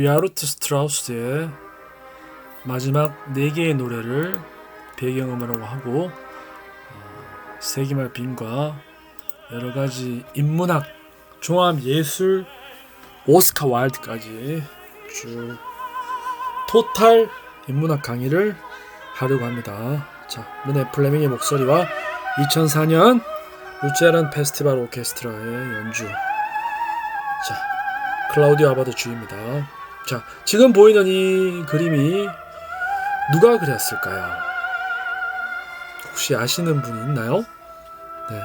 리아르트 스트라우스의 마지막 4개의 노래를 배경음악으로 하고 어, 세기말 빈과 여러 가지 인문학, 종합 예술, 오스카 와일드까지 쭉 토탈 인문학 강의를 하려고 합니다. 자, 르네 플레밍의 목소리와 2004년 루체란 페스티벌 오케스트라의 연주. 자, 클라우디오 아바드 주입니다. 자, 지금 보이는 이 그림이 누가 그렸을까요? 혹시 아시는 분이 있나요? 네.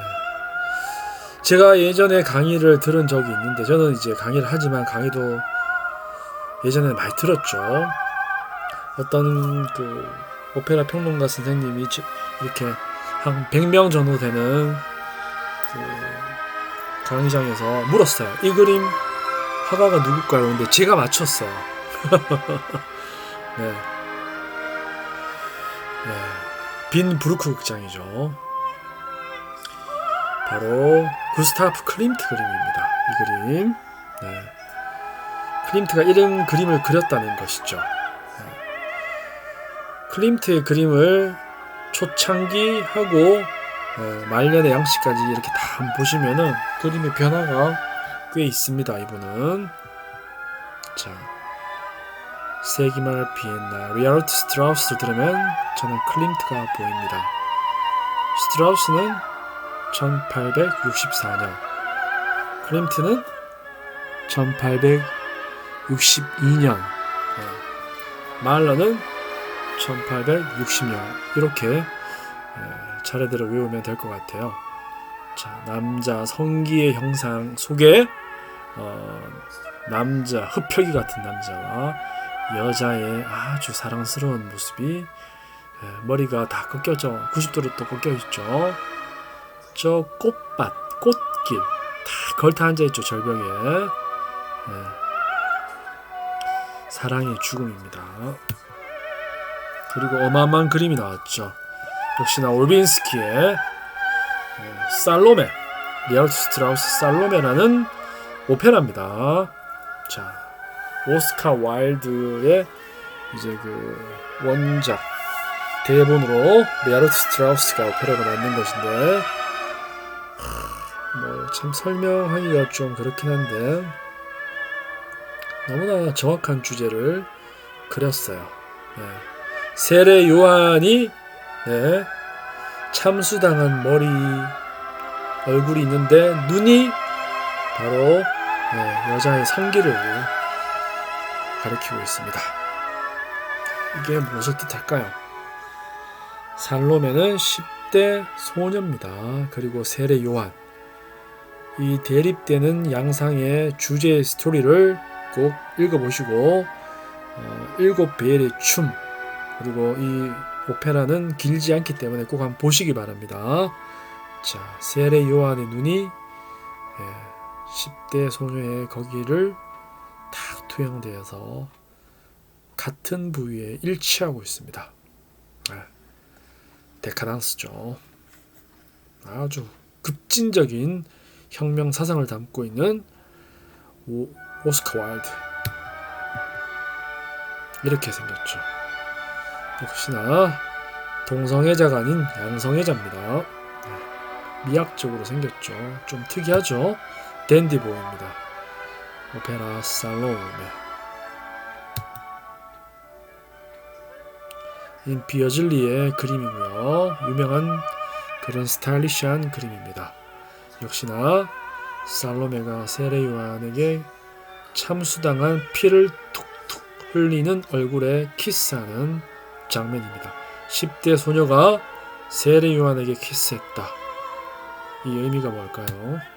제가 예전에 강의를 들은 적이 있는데 저는 이제 강의를 하지만 강의도 예전에 많이 들었죠. 어떤 그 오페라 평론가 선생님이 저- 이렇게 한 100명 정도 되는 그 강의장에서 물었어요. 이 그림 화가가 누굴까요? 근데 제가 맞췄어요. 네. 네. 빈 브루크 극장이죠. 바로 구스타프 클림트 그림입니다. 이 그림. 네. 클림트가 이런 그림을 그렸다는 것이죠. 네. 클림트의 그림을 초창기하고 어, 말년의 양식까지 이렇게 다 보시면은 그림의 변화가 꽤 있습니다. 이분은 자 세기말 비엔나 리아르트 스트라우스를 들으면 저는 클림트가 보입니다. 스트라우스는 1864년 클림트는 1862년 말러는 1860년 이렇게 에, 차례대로 외우면 될 것 같아요. 자, 남자 성기의 형상 속에 어, 남자 흡혈귀 같은 남자와 여자의 아주 사랑스러운 모습이 에, 머리가 다 꺾여져 90도로 또 꺾여 있죠. 저 꽃밭, 꽃길 다 걸터 앉아 있죠 절벽에. 예. 사랑의 죽음입니다. 그리고 어마어마한 그림이 나왔죠. 역시나 올빈스키의 예, 살로메, 리얼트 스트라우스 살로메라는 오페라입니다. 자, 오스카 와일드의 이제 그 원작 대본으로 리아르트 스트라우스가 오페라로 만든 것인데 뭐 참 설명하기가 좀 그렇긴 한데 너무나 정확한 주제를 그렸어요. 네. 세례 요한이 네, 참수당한 머리 얼굴이 있는데 눈이 바로 네, 여자의 성기를 가리키고 있습니다. 이게 무엇을 뜻할까요? 살로메는 10대 소녀입니다. 그리고 세례 요한 이 대립되는 양상의 주제 스토리를 꼭 읽어보시고 어, 일곱 베일의 춤 그리고 이 오페라는 길지 않기 때문에 꼭 한번 보시기 바랍니다. 자, 세례 요한의 눈이 예, 10대 소녀의 거기를 탁 투영되어서 같은 부위에 일치하고 있습니다. 예, 데카단스죠. 아주 급진적인 혁명 사상을 담고 있는 오, 오스카 와일드 이렇게 생겼죠. 역시나 동성애자가 아닌 양성애자입니다. 네, 미학적으로 생겼죠. 좀 특이하죠. 댄디보이입니다. 오페라 살로메. 인 비어즐리의 그림이고요. 유명한 그런 스타일리시한 그림입니다. 역시나 살로메가 세례 요한에게 참수당한 피를 툭툭 흘리는 얼굴에 키스하는 장면입니다. 10대 소녀가 세례 요한에게 키스했다. 이 의미가 뭘까요?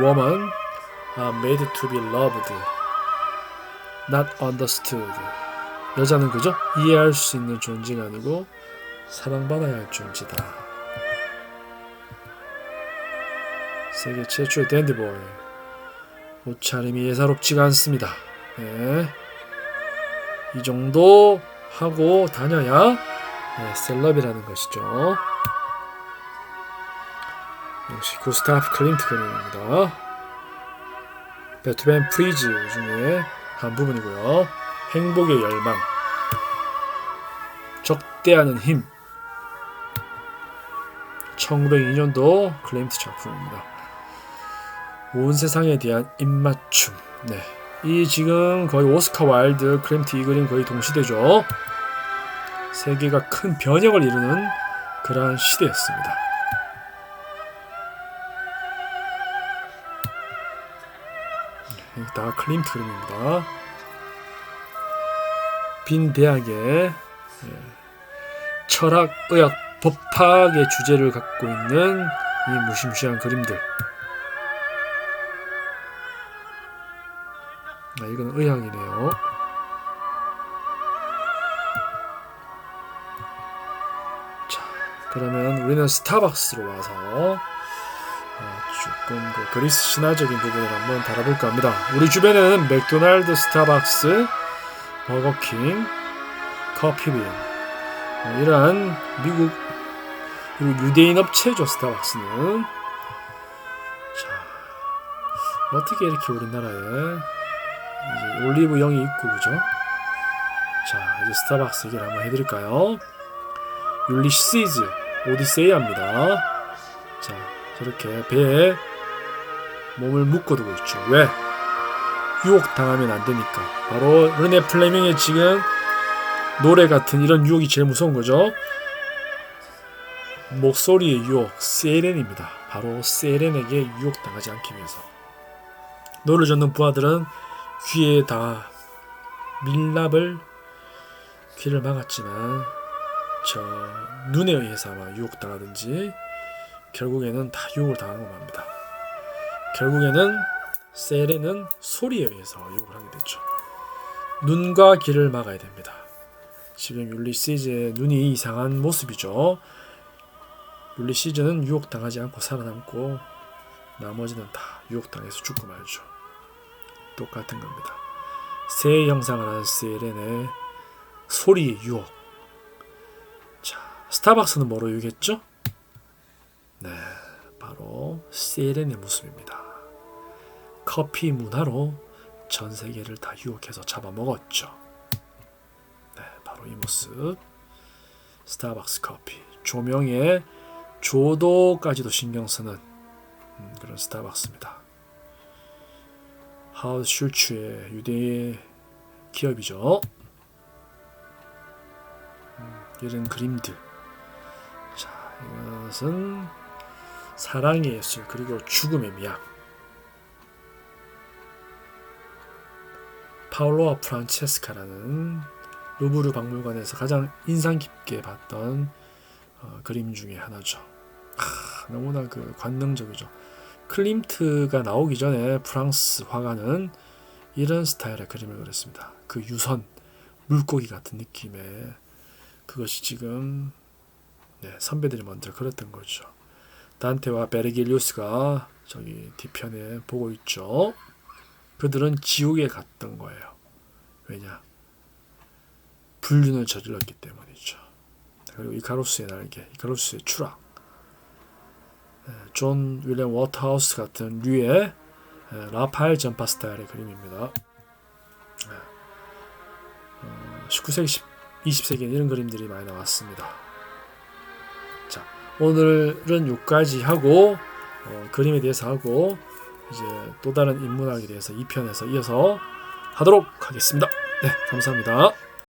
Woman are made to be loved, not understood. 여자는 그죠? 이해할 수 있는 존재가 아니고 사랑받아야 할 존재다. 세계 최초의 댄디보이. 옷차림이 예사롭지가 않습니다. 네. 이 정도 하고 다녀야 네, 셀럽이라는 것이죠. 역시 구스타프 클림트 그림입니다. 베토벤 프리즈 중에 한 부분이고요. 행복의 열망, 적대하는 힘. 1902년도 클림트 작품입니다. 온 세상에 대한 입맞춤. 네. 이 지금 거의 오스카 와일드, 클림트 이 그림 거의 동시대죠. 세계가 큰 변혁을 이루는 그러한 시대였습니다. 네, 다 클림트 그림입니다. 빈 대학의 예, 철학, 의학, 법학의 주제를 갖고 있는 이 무심시한 그림들. 아, 이건 의학이네요. 자, 그러면 우리는 스타벅스로 와서 어, 조금 그 그리스 신화적인 부분을 한번 다뤄볼까 합니다. 우리 주변에는 맥도날드, 스타벅스, 버거킹, 커피빈 어, 이러한 미국 그리고 유대인 업체죠 스타벅스는 자 어떻게 이렇게 우리나라에 이제 올리브 영이 있고 그죠? 자 이제 스타벅스 얘기를 한번 해드릴까요? 율리시즈 오디세이아입니다. 자 저렇게 배에 몸을 묶어두고 있죠. 왜? 유혹 당하면 안 되니까. 바로 르네 플레밍의 지금 노래 같은 이런 유혹이 제일 무서운 거죠. 목소리의 유혹, 세렌입니다. 바로 세렌에게 유혹 당하지 않기 위해서. 노를 젓는 부하들은 귀에 다 밀랍을 귀를 막았지만 저 눈에 의해서 아마 유혹 당하든지 결국에는 다 유혹을 당한 겁니다. 결국에는 셀에는 소리에 의해서 유혹을 하게 됐죠. 눈과 귀를 막아야 됩니다. 지금 율리시즈의 눈이 이상한 모습이죠. 율리시즈는 유혹당하지 않고 살아남고 나머지는 다 유혹당해서 죽고 말죠. 똑같은 겁니다. 새 형상을 하는 셀렌의 소리의 유혹. 자, 스타벅스는 뭐로 유혹했죠? 네, 바로 셀렌의 모습입니다. 커피 문화로 전 세계를 다 유혹해서 잡아먹었죠. 네, 바로 이 모습. 스타벅스 커피. 조명에 조도까지도 신경 쓰는 음, 그런 스타벅스입니다. 하우스 슐츠의 유대 기업이죠. 음, 이런 그림들. 자, 이것은 사랑의 예술 그리고 죽음의 미학. 파울로와 프란체스카라는 루브르 박물관에서 가장 인상 깊게 봤던 어, 그림 중에 하나죠. 아, 너무나 그 관능적이죠. 클림트가 나오기 전에 프랑스 화가는 이런 스타일의 그림을 그렸습니다. 그 유선 물고기 같은 느낌의 그것이 지금 네, 선배들이 먼저 그렸던 거죠. 단테와 베르길리우스가 저기 뒤편에 보고 있죠. 그들은 지옥에 갔던 거예요. 왜냐? 불륜을 저질렀기 때문이죠. 그리고 이카루스의 날개, 이카루스의 추락, 존 윌리엄 워터하우스 같은 류의 라파엘 전파 스타일의 그림입니다. 19세기, 20세기에 이런 그림들이 많이 나왔습니다. 자, 오늘은 여기까지 하고 어, 그림에 대해서 하고 이제 또 다른 인문학에 대해서 2편에서 이어서 하도록 하겠습니다. 네, 감사합니다.